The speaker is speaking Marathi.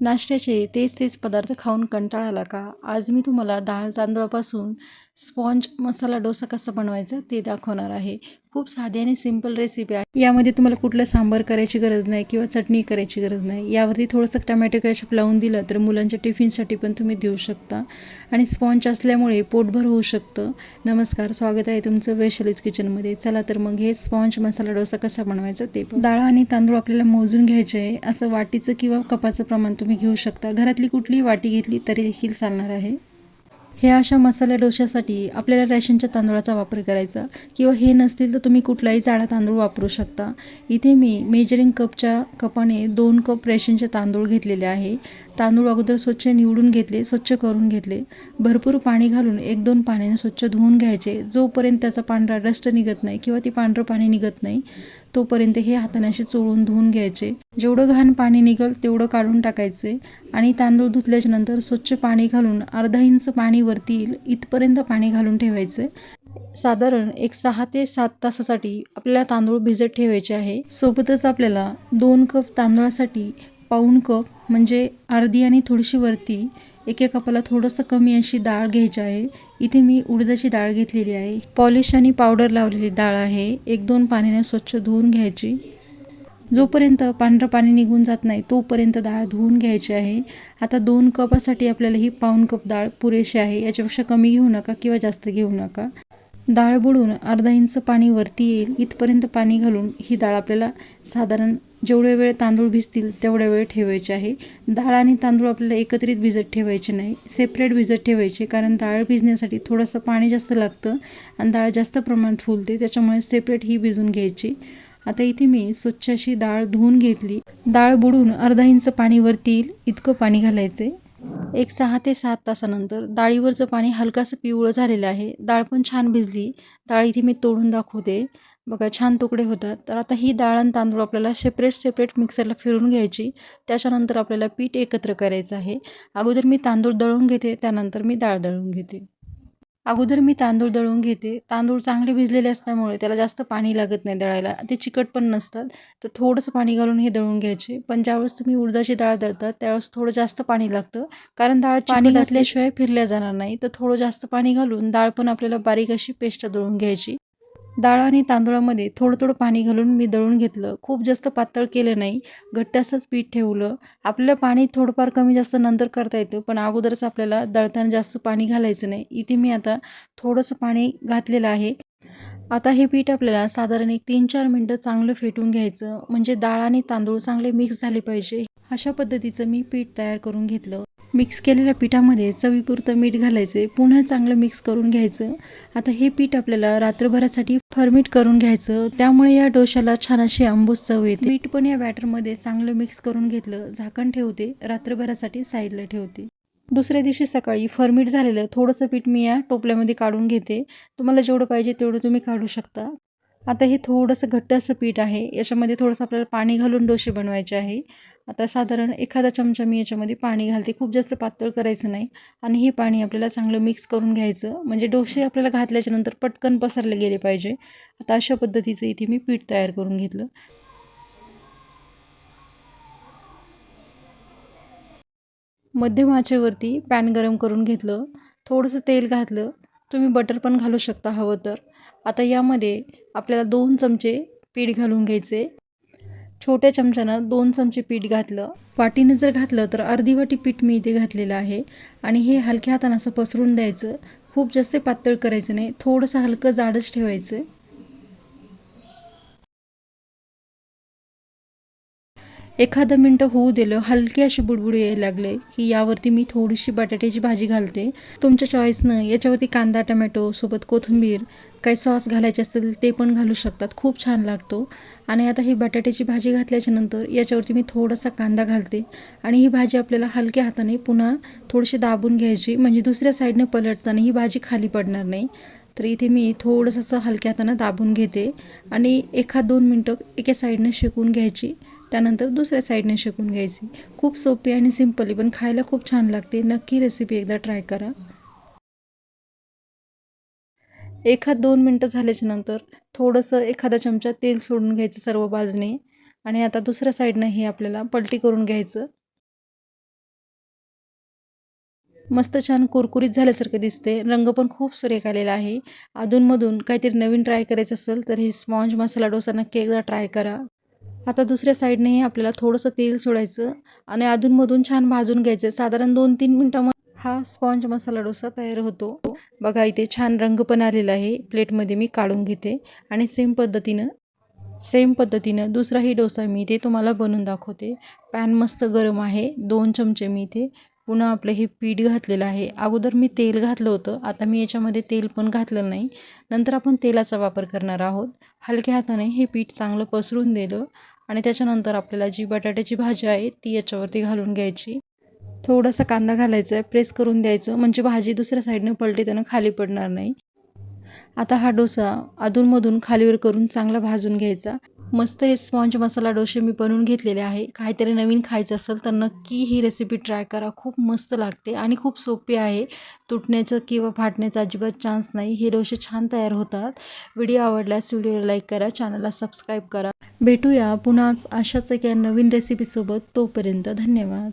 नाश्त्याचे तेच तेच पदार्थ खाऊन कंटाळा आला का? आज मी तुम्हाला डाळ तांदळापासून स्पॉन्ज मसाला डोसा कसा बनवायचा ते दाखवणार आहे. खूप साधी आणि सिंपल रेसिपी आहे. यामध्ये तुम्हाला कुठलं सांबार करायची गरज नाही किंवा चटणी करायची गरज नाही. यावरती थोडंसं टमॅटो कॅशअप लावून दिलं तर मुलांच्या टिफिनसाठी पण तुम्ही देऊ शकता. आणि स्पॉन्ज असल्यामुळे पोटभर होऊ शकतं. नमस्कार स्वागत आहे तुमचं वैशालीज किचनमध्ये चला तर मग हे स्पॉन्ज मसाला डोसा कसा बनवायचा ते पण. डाळ आणि तांदूळ आपल्याला मोजून घ्यायचे आहे. असं वाटीचं किंवा कपाचं प्रमाण तुम्ही घेऊ शकता. घरातली कुठलीही वाटी घेतली तरी देखील चालणार आहे. हे अशा मसाला डोशासाठी आपल्याला रेशनच्या तांदूळाचा वापर करायचा. किंवा हे नसतील तर तुम्ही कुठलाही जाडा तांदूळ वापरू शकता. इथे मी मेजरिंग कपच्या कपाने दोन कप रेशनचे तांदूळ घेतलेले आहे. तांदूळ अगोदर स्वच्छ निवडून घेतले स्वच्छ करून घेतले. भरपूर पाणी घालून एक दोन पाण्याने स्वच्छ धुवून घ्यायचे. जोपर्यंत त्याचा पांढरा डस्ट निघत नाही किंवा ती पांढरं पाणी निघत नाही तोपर्यंत हे हाताने असे चोळून धुवून घ्यायचे. जेवढं घाण पाणी निघल तेवढं काढून टाकायचे आणि तांदूळ धुतल्याच्या नंतर स्वच्छ पाणी घालून अर्धा इंच पाणी वरती येईल इथपर्यंत पाणी घालून ठेवायचे. साधारण एक सहा ते सात तासासाठी आपल्याला तांदूळ भिजत ठेवायचे आहे. सोबतच आपल्याला दोन कप तांदळासाठी पाऊण कप म्हणजे अर्धी आणि थोडीशी वरती एका कपाला थोडंसं कमी अशी डाळ घ्यायची आहे. इथे मी उडदाची डाळ घेतलेली आहे. पॉलिश आणि पावडर लावलेली डाळ आहे. एक दोन पाण्याने स्वच्छ धुवून घ्यायची. जोपर्यंत पांढरं पाणी निघून जात नाही तोपर्यंत डाळ धुवून घ्यायची आहे. आता दोन कपासाठी आपल्याला ही पाऊन कप डाळ पुरेशी आहे. याच्यापेक्षा कमी घेऊ नका किंवा जास्त घेऊ नका. डाळ बुडून अर्धा इंच पाणी वरती येईल. इथपर्यंत पाणी घालून ही डाळ आपल्याला साधारण जेवढे वेळ तांदूळ भिजतील तेवढ्या वेळ ठेवायचे आहे. डाळ आणि तांदूळ आपल्याला एकत्रित भिजत ठेवायचे नाही. सेपरेट भिजत ठेवायचे कारण डाळ भिजण्यासाठी थोडंसं पाणी जास्त लागतं आणि डाळ जास्त प्रमाणात फुलते त्याच्यामुळे सेपरेट ही भिजून घ्यायची. आता इथे मी स्वच्छ अशी डाळ धुवून घेतली. डाळ बुडून अर्धा इंच पाणी वरती येईल इतकं पाणी घालायचे एक सहा ते सात तासानंतर डाळीवरचं पाणी हलकासं पिवळं झालेलं आहे. डाळ पण छान भिजली. डाळ इथे मी तोडून दाखवते. बघा छान तुकडे होतात. तर आता ही डाळ आणि तांदूळ आपल्याला सेपरेट सेपरेट मिक्सरला फिरून घ्यायची. त्याच्यानंतर आपल्याला पीठ एकत्र करायचं आहे. अगोदर मी तांदूळ दळून घेते. त्यानंतर मी डाळ दळून घेते. अगोदर मी तांदूळ दळून घेते. तांदूळ चांगले भिजलेले असल्यामुळे त्याला जास्त पाणी लागत नाही दळायला. ते चिकट पण नसतात. तर थोडंसं पाणी घालून हे दळून घ्यायचे. पण ज्यावेळेस तुम्ही उडदाची डाळ दळतात त्यावेळेस थोडं जास्त पाणी लागतं. कारण डाळ पाणी घातल्याशिवाय फिरल्या जाणार नाही. तर थोडं जास्त पाणी घालून डाळ पण आपल्याला बारीक अशी पेस्ट दळून घ्यायची. डाळ आणि तांदूळामध्ये थोडं थोडं पाणी घालून मी दळून घेतलं. खूप जास्त पातळ केलं नाही. घट्ट असंच पीठ ठेवलं. आपल्याला पाणी थोडंफार कमी जास्त नंतर करता येतं पण अगोदरच आपल्याला दळताना जास्त पाणी घालायचं नाही. इथे मी आता थोडंसं पाणी घातलेलं आहे. आता हे पीठ आपल्याला साधारण एक तीन चार मिनटं चांगलं फेटून घ्यायचं. म्हणजे डाळ आणि तांदूळ चांगले मिक्स झाले पाहिजे. अशा पद्धतीचं मी पीठ तयार करून घेतलं. मिक्स केलेल्या पिठामध्ये चवीपुरतं मीठ घालायचे पुन्हा चांगलं मिक्स करून घ्यायचं. आता हे पीठ आपल्याला रात्रभरासाठी फर्मिट करून घ्यायचं. त्यामुळे या डोशाला छान अशी आंबूस चव येते. मीठ पण या बॅटरमध्ये चांगलं मिक्स करून घेतलं झाकण ठेवते रात्रभरासाठी साईडला ठेवते. दुसऱ्या दिवशी सकाळी फर्मिट झालेलं थोडंसं पीठ मी या टोपल्यामध्ये काढून घेते. तुम्हाला जेवढं पाहिजे तेवढं तुम्ही काढू शकता. आता हे थोडंसं घट्ट असं पीठ आहे. याच्यामध्ये थोडंसं आपल्याला पाणी घालून डोसे बनवायचे आहे. आता साधारण एखादा चमचा मी याच्यामध्ये पाणी घालते. खूप जास्त पातळ करायचं नाही. आणि हे पाणी आपल्याला चांगलं मिक्स करून घ्यायचं. म्हणजे डोसे आपल्याला घातल्याच्यानंतर पटकन पसरले गेले पाहिजे. आता अशा पद्धतीचं इथे मी पीठ तयार करून घेतलं. मध्यम आचेवरती पॅन गरम करून घेतलं. थोडंसं तेल घातलं. तुम्ही बटर पण घालू शकता. हवं तर. आता यामध्ये आपल्याला दोन चमचे पीठ घालून घ्यायचे. छोट्या चमच्यानं दोन चमचे पीठ घातलं. वाटीनं जर घातलं तर अर्धी वाटी पीठ मी इथे घातलेलं आहे. आणि हे हलक्या हातानं असं पसरून द्यायचं. खूप जास्त पातळ करायचं नाही. थोडंसं हलकं जाडच ठेवायचं. एखादं मिनटं होऊ दिलं हलके असे बुडबुड यायला लागले की यावरती मी थोडीशी बटाट्याची भाजी घालते. तुमच्या चॉईसनं याच्यावरती कांदा टमॅटो सोबत कोथिंबीर काही सॉस घालायचे असतील ते पण घालू शकतात. खूप छान लागतो. आणि आता ही बटाट्याची भाजी घातल्याच्यानंतर याच्यावरती मी थोडासा कांदा घालते आणि ही भाजी आपल्याला हलक्या हाताने पुन्हा थोडीशी दाबून घ्यायची. म्हणजे दुसऱ्या साईडनं पलटताना ही भाजी खाली पडणार नाही. तर इथे मी थोडंसं हलक्या हातानं दाबून घेते आणि एखाद दोन मिनटं एका साईडनं शेकून घ्यायची. त्यानंतर दुसऱ्या साईडने शेकून घ्यायची. खूप सोपी आणि सिम्पली पण खायला खूप छान लागते. नक्की रेसिपी एकदा ट्राय करा. एखाद दोन मिनटं झाल्याच्यानंतर थोडंसं एखादा चमचा तेल सोडून घ्यायचं सर्व बाजूने. आणि आता दुसऱ्या साईडनं हे आपल्याला पलटी करून घ्यायचं. मस्त छान कुरकुरीत झाल्यासारखं दिसते. रंग पण खूप सुरेख आलेला आहे. अधूनमधून काहीतरी नवीन ट्राय करायचं असेल तर हे स्पॉन्ज मसाला डोसा नक्की एकदा ट्राय करा. आता दुसऱ्या साईडनेही आपल्याला थोडंसं तेल सोडायचं आणि अधूनमधून छान भाजून घ्यायचं. साधारण दोन तीन मिनटामध्ये हा स्पॉन्ज मसाला डोसा तयार होतो. बघा इथे छान रंग पण आलेला आहे. प्लेटमध्ये मी काढून घेते आणि सेम पद्धतीनं सेम पद्धतीनं दुसराही डोसा मी इथे तुम्हाला बनवून दाखवते. पॅन मस्त गरम आहे. दोन चमचे मी इथे पुन्हा आपलं हे पीठ घातलेलं आहे. अगोदर मी तेल घातलं होतं. आता मी याच्यामध्ये तेल पण घातलं नाही. नंतर आपण तेलाचा वापर करणार आहोत. हलक्या हाताने हे पीठ चांगलं पसरून दिलं. आणि त्याच्यानंतर आपल्याला जी बटाट्याची भाजी आहे ती याच्यावरती घालून घ्यायची. थोडासा कांदा घालायचा आहे प्रेस करून द्यायचं. म्हणजे भाजी दुसऱ्या साईडने पलटी त्यानं खाली पडणार नाही. आता हा डोसा अधूनमधून खालीवर करून चांगला भाजून घ्यायचा. मस्त हे स्पॉन्ज मसाला डोसे मी बनवून घेतलेले आहे. काहीतरी नवीन खायचं असेल तर नक्की ही रेसिपी ट्राय करा. खूप मस्त लागते आणि खूप सोपी आहे. तुटण्याचं किंवा फाटण्याचा अजिबात चान्स नाही. हे डोसे छान तयार होतात. व्हिडिओ आवडल्यास व्हिडिओला लाईक करा. चॅनलला सबस्क्राईब करा. भेटूया पुन्हाच अशाच एका नवीन रेसिपीसोबत तोपर्यंत धन्यवाद.